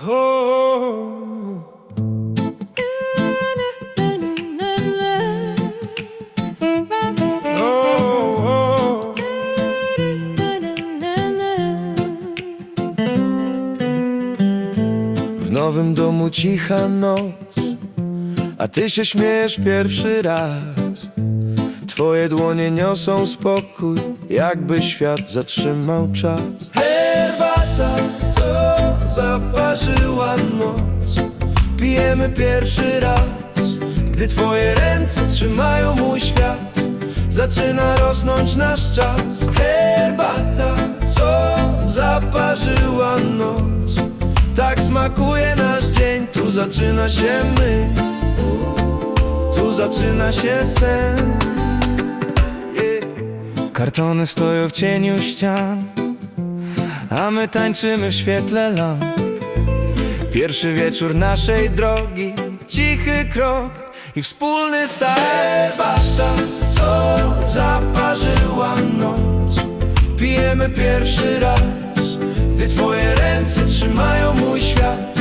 W nowym domu cicha noc, a ty się śmiejesz pierwszy raz. Twoje dłonie niosą spokój, jakby świat zatrzymał czas. Herbata, pijemy pierwszy raz. Gdy twoje ręce trzymają mój świat, zaczyna rosnąć nasz czas. Herbata, co zaparzyła noc, tak smakuje nasz dzień. Tu zaczyna się my, tu zaczyna się sen. Kartony stoją w cieniu ścian, a my tańczymy w świetle lamp. Pierwszy wieczór naszej drogi, cichy krok i wspólny start. Herbata, co zaparzyła noc, pijemy pierwszy raz. Gdy twoje ręce trzymają mój świat,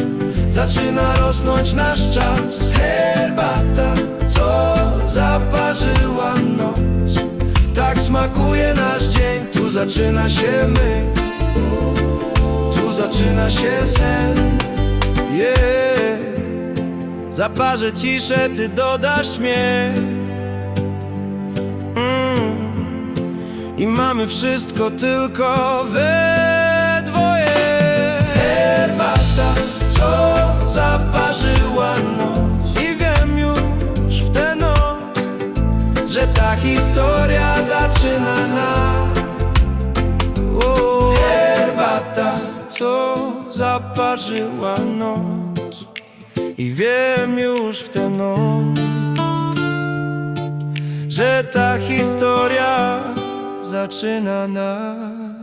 zaczyna rosnąć nasz czas. Herbata, co zaparzyła noc, tak smakuje nasz dzień. Tu zaczyna się my, tu zaczyna się sen. Yeah. Zaparzę ciszę, ty dodasz śmiech mm. I mamy wszystko tylko we dwoje. Herbata, co zaparzyła noc. I wiem już w tę noc Że ta historia zaczyna nas o, Herbata, co zaparzyła noc I wiem już w tę noc Że ta historia zaczyna nas